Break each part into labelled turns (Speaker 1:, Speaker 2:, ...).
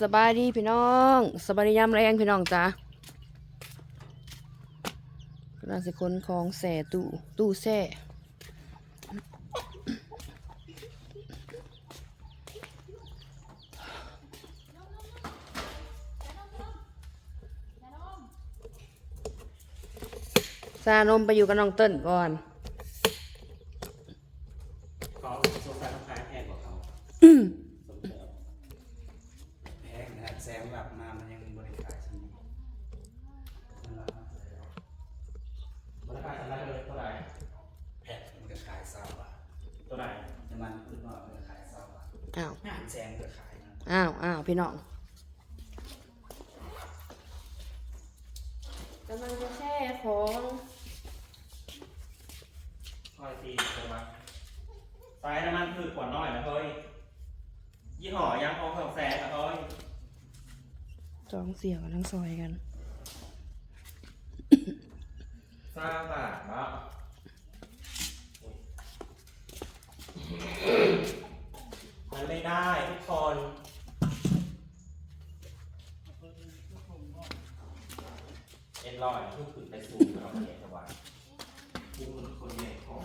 Speaker 1: สบายดีพี่น้องสบายดียามแรงพี่น้องจ้ากำลังสิคนของแส่ตู้ตู้แส่ซานมไปอยู่กับน้องเติ้ลก่อน
Speaker 2: เขาสงสารลูกค้าแพงกว่าเขาแพงนะแซงแบบมามันยังบริการชั้นนี้มันรับมาเลย
Speaker 3: บริการสำนักเลยเท่าไหร่
Speaker 2: แพงมันก็ขายเศร้าอะ
Speaker 3: เท่าไหร่
Speaker 2: น้ำมันขึ้นมามันก็ขายเศร้าอะ
Speaker 1: อ้าว
Speaker 2: งานแซงก็ขายนะ
Speaker 1: อ้าว อ้าว พี่น้อง กำลังจะแช่ของ
Speaker 3: คอยตีตัวมาสายน้ำมันคือขวดน้อยนะเฮ้ย ยี่ห้อยังของของแสนนะเฮ้ย
Speaker 1: สองเสี่ยวกำลังซอยกัน
Speaker 3: สร้างบาทเนาะมันไม่ได้ทุกคน เอ็น ลอยทุกขึ้นไปสูงเราเห็นแต่ว่าทุกคนคนใหญ่ของ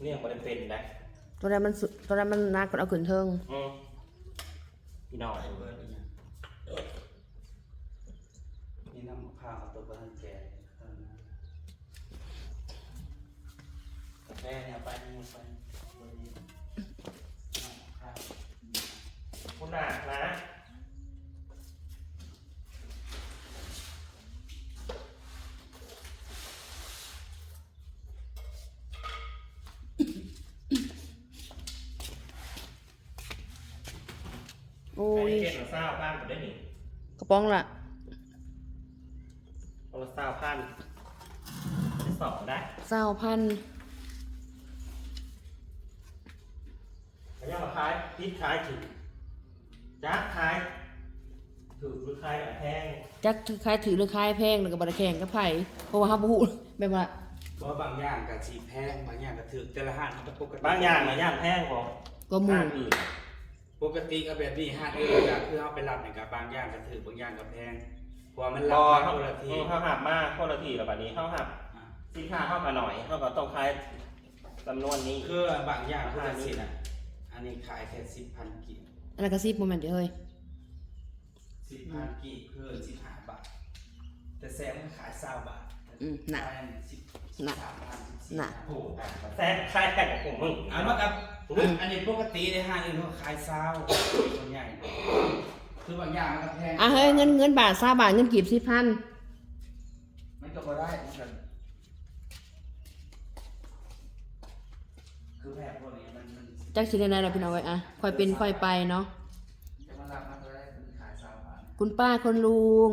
Speaker 3: เรื่องมันเป็นนะ
Speaker 1: ตัวนั้นมันสุตัวนั้นมันนักกว่าเอาขึ้นเทิง
Speaker 3: อืมพี่น้อง
Speaker 2: ไอ้เบิร์ดอีกอย่างนี่น้ำมะพร้าวเอาตัวบ้านแกเท่านั้นกาแฟเนี่ยเอาไปนี่เอาไปเบอร์นี้น้ำมะพร้าว
Speaker 3: คุณหนักนะ
Speaker 1: โอ้
Speaker 3: โอ้
Speaker 1: ย
Speaker 3: ยเกมเราเศร้าพันผมได้หนิ
Speaker 1: กระป๋องละ
Speaker 3: เราเศร้าพันที่สองได้
Speaker 1: เศร้าพัน
Speaker 3: พยายามมาขายพิษขายถึงจักขายถือหรือขายแบบแพง
Speaker 1: จักถือคายถือหรือคายแพงแล้วก็บไดแข่งกับไผ่เพราะว่าฮับบูแบบว่า
Speaker 2: เพราะบางอย่างก็สีแพงบางอย่างก็ถือแต่ละห้างมันก็ปกติ
Speaker 3: บางอย่างนะย่างแพงกว่า
Speaker 1: ก็หมู
Speaker 3: ห้างอื่น
Speaker 2: ปกติก็แบบนี้ห้างอื่นก็คือเอาไปรับเนี่ยกับบางอย่างก็ถือบางอย่างก็แพงเพราะว่ามัน
Speaker 3: พ
Speaker 2: รับ
Speaker 3: อ
Speaker 2: มา
Speaker 3: เขา
Speaker 2: คนละที
Speaker 3: เขาหับมากคนละทีแล้วแบบนี้เขาหับ
Speaker 2: อะ
Speaker 3: สินค้าเข้ามาหน่อยเขาก็ต้องขายจำนวนนี้
Speaker 2: คือบางอย่างคือจะสิอะ อันนี้ขายแค่สิบพันกีบ
Speaker 1: อันนั้นก็ซีบโมเมนต์เดียวเฮ้ย
Speaker 2: สิบพันกีบคือสิบห้าบาท แต่แซมมันขายเศร้าบาท
Speaker 1: อืมหนัก
Speaker 2: ขายอันนี้สิบ
Speaker 1: หนัก
Speaker 2: สามพันสิบสี่
Speaker 1: หนัก
Speaker 3: โอ้โหแซ่บขายแต่ของผมมึง
Speaker 2: อันว่ากับ อันนี้ปกติในห้างอื่นเขาขายเศร้าส่วนใหญ่ คือบางอย่างมันก็แพง
Speaker 1: อะเฮ้ยเงินเงินบาทซาบาทเงินกีบสิบพัน
Speaker 2: มันก็บ่ได้เหมือนกันคือแบบพวกนี้มันมัน
Speaker 1: จักสิได้ไหนเราพี่น้องไว้อะค่อยเป็นค่อยไปเนาะ
Speaker 2: จะมารับมาเท่าไหรมันขายเศร้าบาท
Speaker 1: คุณป้าคนลุง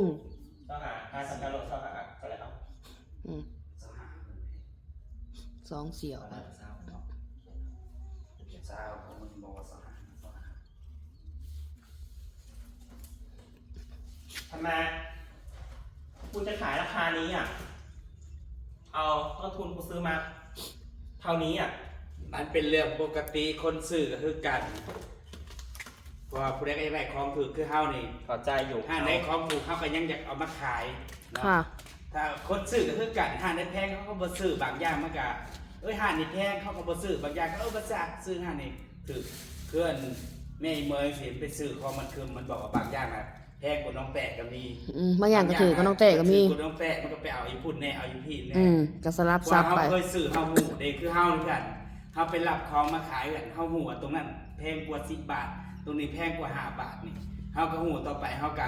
Speaker 3: เศร้าหาขายสังกัดรถเศร้าหาก็แล้ว
Speaker 1: อืม
Speaker 2: เศร้าห้าหมื่น
Speaker 1: สองเสี่ยว
Speaker 2: เศร้าเศร้า เนาะเศร้าของมึงบอกว่าเศร้าห้าเศร้าห้า
Speaker 3: ทำไมคุณจะขายราคานี้อะ เอาต้นทุนกูซื้อมา เท่านี้อะ
Speaker 2: มันเป็นเรื่องปกติคนสื่อก็คือกันเพราะว่าผู้ใดก็อยากได้ของถูกคือเฮานี่
Speaker 3: ขอใจอยู่
Speaker 2: ห้างได้ของถูกเฮาก็ยังอยากเอามาขายเนาะ
Speaker 1: ค่ะ
Speaker 2: ถ้าคนซื้อก็คือกันห้างได้แพงเขาก็บ่ซื้อบางอย่างมันก็เอ้ยห้างนี่แพงเขาก็บ่ซื้อบางอย่างก็เออบ่ซักซื้อห้างนี่ถือเพื่อนแม่เมยสิไปซื้อของมันคือมันบอกว่าบางอย่างน่ะแพงกว่าน้องแปะก็มี
Speaker 1: อืมบางอย่างก็ถือก็น้องแต่ก็มี
Speaker 2: ถือกว่าน้องแปะมันก็ไปเอาอีพุ่นแน่เอาอีพี่แน่
Speaker 1: อืมก็สลับซั
Speaker 2: ว่า
Speaker 1: บ
Speaker 2: เขา
Speaker 1: ไป
Speaker 2: เคยซื้อเฮาหูเด็กคือเฮานี่กันเฮาไปรับของมาขายกันเฮาหูว่าตรงนั้นแพงกว่า10บาท ตรงนี้แพงกว่า5บาทนี่เฮาก็หูต่อไปเฮาก็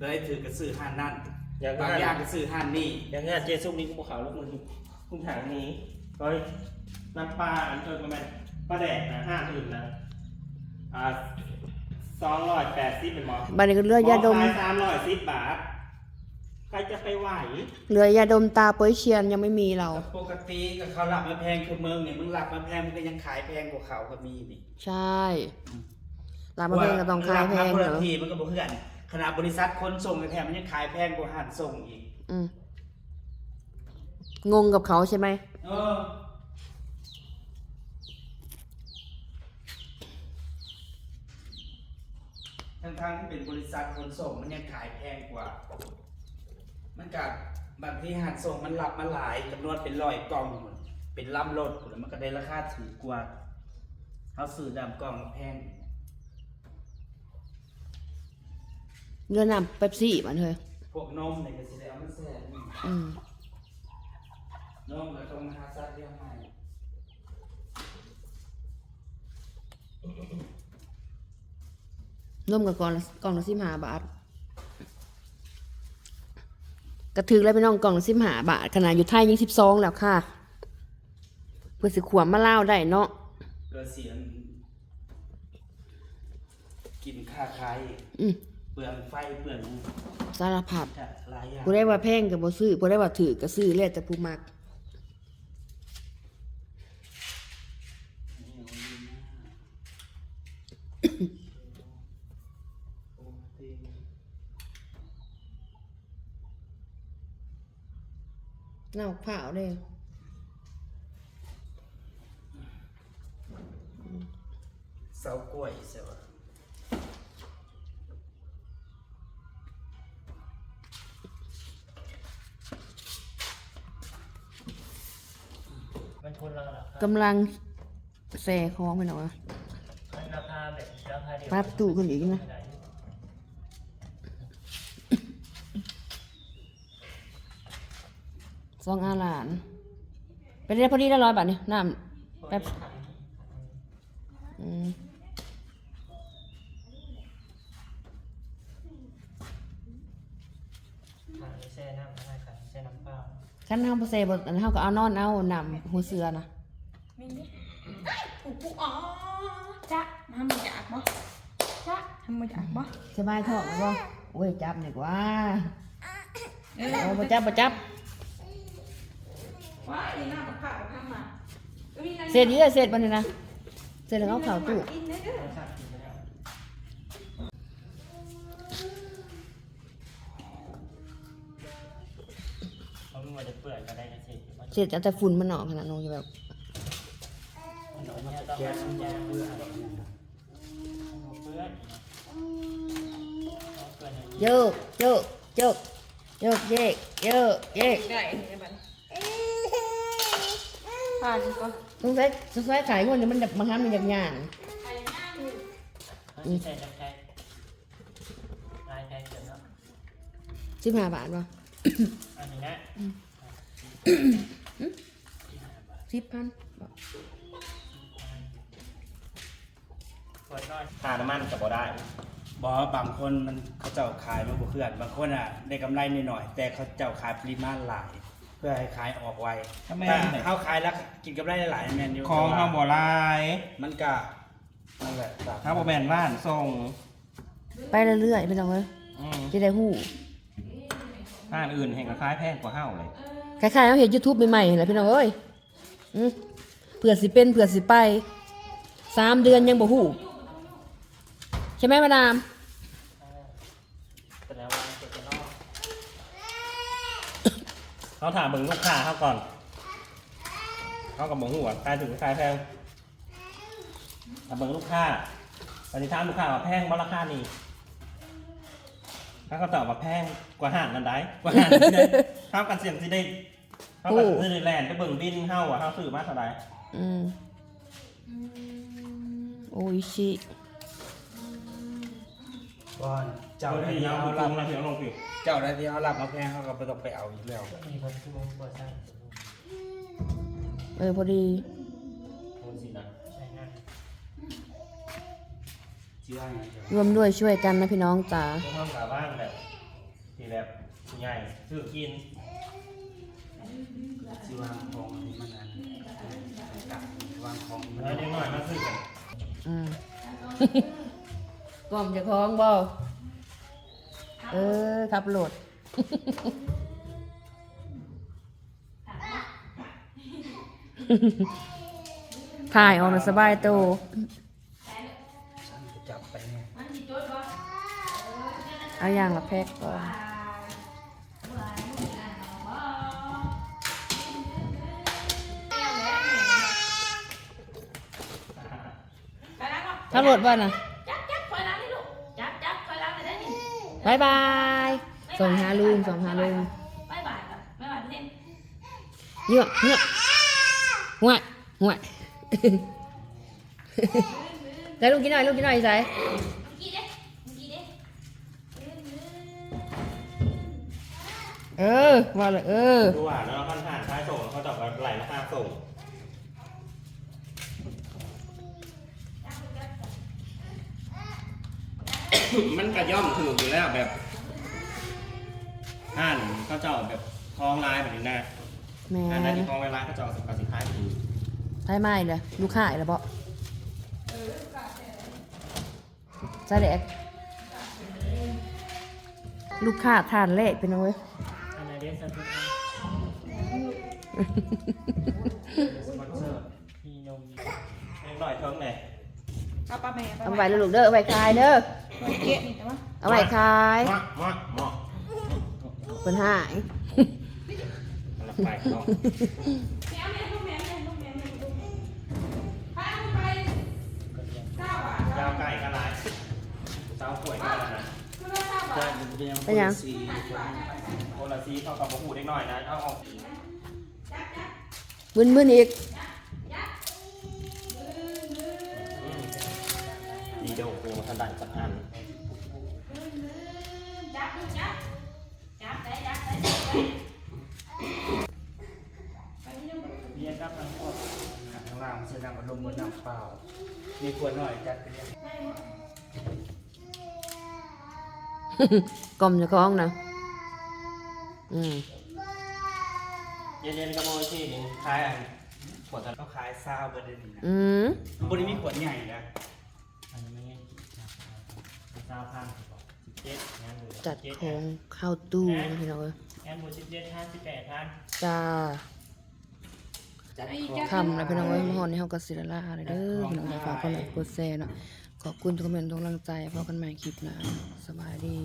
Speaker 2: เลยถือกระซื้อห้านนั่น
Speaker 3: อย่าง
Speaker 2: บาง
Speaker 3: นั้น
Speaker 2: อย่างก็ซื้อห้านนี่
Speaker 3: อย่างงั้นเจซุกนี้กูบอกเขาลูกมือคุณถางนี้ เฮ้ยน้ำปลาอันเจอมาแม่นปลาแดกนะห้าอื่นนะอ่าสองร้อยแปดสิบเป็นหมอ
Speaker 1: บัดนี้ก็เรือยาดม
Speaker 3: ขายสามร้อยสิบบาท ใครจะไปไหว
Speaker 1: เรือยาดมตาเป้ยเชียนยังไม่มีเรา
Speaker 2: ปกติก็เขารับมาแพงคือเมืองเนี่ยมึงรับมาแพงมึงก็ยังขายแพงกว่าเขาก็มีนี่
Speaker 1: ใช่ร้านมาแพงก็ต้องขายแพง
Speaker 2: คน
Speaker 1: เหร
Speaker 2: ละ
Speaker 1: อ
Speaker 2: ทีมันก็บ่คือกันขนาดบริษัทคนส่งแถมมันยังขายแพงกว่าห้านส่งอีก
Speaker 1: อืมงงกับเขาใช่ไหม
Speaker 2: เออทั้งๆที่เป็นบริษัทขนส่งมันยังขายแพงกว่า มันกับบางทีหัดส่งมันหลับมาหลายจำนวนเป็นร้อยกล่อง เป็นลำรถแล้วมันก็ได้ราคาถือกว่าเขาสื่อดำกล่องแพง
Speaker 1: เรือน้ำเป๊ปซี่มันเถอะ
Speaker 2: พวกนมเนี่ยก็สิได้เอามาแส่
Speaker 1: บ
Speaker 2: นมแล้วก็มาหาซัดเรียงใหม่
Speaker 1: นมกับกล่องละกล่องละสิบห้าบาทกระถือแล้วไปน้องกล่องละสิบห้าบาทขนาดอยู่ไทยยังสิบสองแล้วค่ะ เพื่อสิขวมมาเล่าวได้เนาะ
Speaker 2: เพื่อเสียงกินค่าไข่
Speaker 1: อืม
Speaker 2: เปลืองไฟเปลือง
Speaker 1: สารพัด
Speaker 2: จะหลายอย่าง
Speaker 1: ผู้ได้ว่าแพงกับบ่ซื้อผู้ได้ว่าถือก็ซื้อแล้วแต่ผู้มัก เน่าเผาเลย
Speaker 2: เสากล้วยเสียวะ
Speaker 3: มันทุนเราเหรอครับ
Speaker 1: กำลังแส่คองไปหน่อย
Speaker 3: มันราคาแบบราคาเดียว
Speaker 1: ปั๊บตู้ขึ้นอีกนะ สองอาหลาน ไปได้พอดีได้ร้อยบาทนี่น้ำแป๊บอืม
Speaker 3: ขายแช่น้ำอะไรขายแช่น้ำเปล่า
Speaker 1: ขั้นเฮาบ่ใส่บ่อันเฮาก็เอานอนเอาน้ำหัวเสือนะ
Speaker 4: มีไหมปูปูอ๋อจ้ะทำมาจากบ่จ้ะทำมาจากบ่
Speaker 1: สบายท้องบ่โอ้ยจับนี่กว่า
Speaker 4: เออ
Speaker 1: โอ้บ่จับบ่จับ
Speaker 4: ว้ายนี่หน้ากับข้าวกับข้าวมาก็มีอะไร
Speaker 1: เสร็จเยอะเสร็จบัดนี้นะเสร็จแล้วเอาเข้าตู้
Speaker 4: กินได้เด้อ
Speaker 3: ชาติกินไปแล้วเขาไม่ว่าจะเปื่อยก็ได้นะสิ
Speaker 1: เสร็จแต่ฝุ่นมันออกขนาดนู้นอยู่แบบ
Speaker 3: มันต้องมันต้อง
Speaker 2: แก๊สมัน
Speaker 3: ยา
Speaker 2: จะ
Speaker 3: ง
Speaker 2: เปื้อนอะไรเนี่ย
Speaker 3: เปื่อยเปื่อย
Speaker 1: โยกโยกโยกโยกเยกโยกเยก
Speaker 4: ได้เนี่ยบัด ผ่านก็
Speaker 1: สงสัยสงสัยขายงวดนี้มันแบบบางครั้งมันยาก
Speaker 3: มันใช่จะใช่ลายใช่เสร็จแล้ว
Speaker 1: ๆสิบห้าบาทป่ะ
Speaker 3: อันนี้นะ
Speaker 1: สิบพัน
Speaker 3: เปิดน้อยค่าน้ำมันกับบ่ได้
Speaker 2: บอกว่าบางคนมันเขาเจ้าขายมาบ่เพื่อน บางคนอะได้กำไรนิดหน่อยๆแต่เขาเจ้าขายปริมาณหลาย เพื่อให้ขายออกไว
Speaker 3: ถ้าแม่
Speaker 2: แต่
Speaker 3: นเนี่ย
Speaker 2: เขาขายแล้วกินกำไรหลายๆแมนอยู่
Speaker 3: ของเขาบ่ลาย
Speaker 2: มันก็นั่นแหละครับ
Speaker 3: ถ้าบ่แม่นบ้านส่ง
Speaker 1: ไปเรื่อยๆไม่ต้องเลย
Speaker 3: อืม
Speaker 1: จะได้หู้
Speaker 3: บ้านอื่นแห่งก็คล้ายแพงกว่าเฮาเลย
Speaker 1: คล้ายๆเขาเห็นยูทูบใหม่ๆแหละพี่น้องเอ้ยอืมเผื่อสิเป็นเผื่อสิไปสามเดือนยังบ่หู้ใช่ไหมมาดาม
Speaker 3: แสดงว่าเจ็ดจะนอก เขาถามเบิ่งลูกค้าเขาก่อนเขากับบอกหัวาขายถึงขายแพงถามเบิ่งลูกค้าตอนนี้ถามลูกค้าว่าแพงบ่ราคานี้ถ้าเขาตอบว่าแพงกว่าห่านนั่นได้กว่าห่านที่ได้เท่ากันเสียงที่ได้เท่ากับซื้อในแลนด์ไปเบิ่งบินเฮาว่าเฮาซื้อมาเท่าไหร่
Speaker 1: อืมโอ้ยชิ
Speaker 2: ก่อนเจ้า
Speaker 3: เจ้า
Speaker 2: หน้า
Speaker 3: ที่
Speaker 2: ที่
Speaker 3: เอา
Speaker 2: เอา
Speaker 3: ล
Speaker 2: รับ
Speaker 3: งแล้วที่เอาลงสิ
Speaker 2: เจ้าหน้าที่เอารับมาแพงเขาก็บ่ต้องไปเอาอีกแล้ว
Speaker 3: มีคนที่มันบ่ใช่
Speaker 1: เออพอดี
Speaker 3: คนสินะใช่ง่าย
Speaker 2: ชื่อว่าไงเดี๋ยว
Speaker 1: ร่วมด้วยช่วยกันนะพี่น้องจ๋า
Speaker 3: พวกเขากลับบ้านแบบที่แบบใหญ่ซื้อกิน
Speaker 2: ชื่อว่าของอันนี้มันอันกับวางของมัน
Speaker 3: แล้วเด็กหน่อยมาซื้อกัน
Speaker 1: อืม กล่อมจะคล้องบ่เออขับรถ ถ่ายออกมาสบายตัว
Speaker 2: ฉันจะจับไปเนี่ย
Speaker 1: เอาอย่างละแพ็กก่อน
Speaker 4: ไปแล้วก็
Speaker 1: ขับรถบ่น่ะ
Speaker 4: จับจับคอยล้างนี่ลูกจับจับ
Speaker 1: บายบาย ส่งหาลุงส่งหาลุง
Speaker 4: บายบายก่อนบายบายพี่เล่น
Speaker 1: เงือกเงือกห่วยห่วยแล้วลุงกินหน่อยลุงกินหน่อยใส่
Speaker 4: เมื่อกี้เด้เมื่อกี้เด้
Speaker 1: เออว่าเลยเออ
Speaker 3: ดูอะแล้วเราพันผ่านท้ายส่งเขาจะไหลราคาส่ง มันกระย่อมถูกอยู่แล้วแบบห่านเขาเจาะแบบคลองลายแบบนี้นะ
Speaker 1: แม่
Speaker 3: อันนั้นที่คลองลายเขาเจาะกับสินค้าอยู่
Speaker 1: ไทยไม่เลยลูกค้าอีกแล้วบ่ใส่แดกลูกค้าทานเละเป็นเอาไว้ย
Speaker 3: อันนั้นเรียนสันติสปอนเซอร์พี่นมเล็กหน่อยเท่าไหร่
Speaker 4: เอาปลาแม่
Speaker 1: เอาไว้ลูกเด้อเอาไว้ขายเด้อ
Speaker 4: ไว้ เกะนี่แต่ว่า
Speaker 1: เอาไว้ขาย
Speaker 3: มะมะมะ
Speaker 1: เป็นหาย
Speaker 3: รับไปเนาะ
Speaker 4: แม่แม่ลูกแม่แม่ลูกแม่แม่ลูกพาไปเก้าบาท
Speaker 3: ยาวไก่ก็ลายเจ้าป่วยก็แล้วนะ
Speaker 4: เป็
Speaker 1: นยัง
Speaker 3: คนละซีเท่ากับหูเล็กน้อยนะเอาออก
Speaker 1: มึนมึนอีก
Speaker 3: ดีเดี๋ยวกูมาทันได้สักอัน
Speaker 4: จับลูกจับจับได้จับได้จับได้
Speaker 3: เรียนกับทั้งหมด
Speaker 2: ข้างล่างมันใช้น้ำอัดลม เหมือนน้ำเปล่ามีขวดหน่อยจัดไปเลย
Speaker 1: กลมจะคล้องนะอืม
Speaker 3: เรียนๆกับโมชี่นี่คล้ายอันขวดอัน
Speaker 2: เขาขายซาวเบอร์เดนนี่นะ
Speaker 1: อืม
Speaker 2: บริมีขวดใหญ่นะ
Speaker 3: อันนี้ไม่ง่ายเจ้าพันสิบเจ็ดงานดู
Speaker 1: จัดของเข้าตู้นะพี่น้องเอ้ย
Speaker 3: งานบูสิบเจ็ดห้าสิบแปดพัน
Speaker 1: จ้า
Speaker 2: จัดของ
Speaker 1: คำนะพี่น้องเอ้ยมาฮอนในเฮาก็สิละลาเลยเด้อพี่น้องฝากกดไลค์กดแชร์เนาะขอบคุณทุกคอมเมนต์ทุกกำลังใจพบกันใหม่คลิปหน้าสบายดี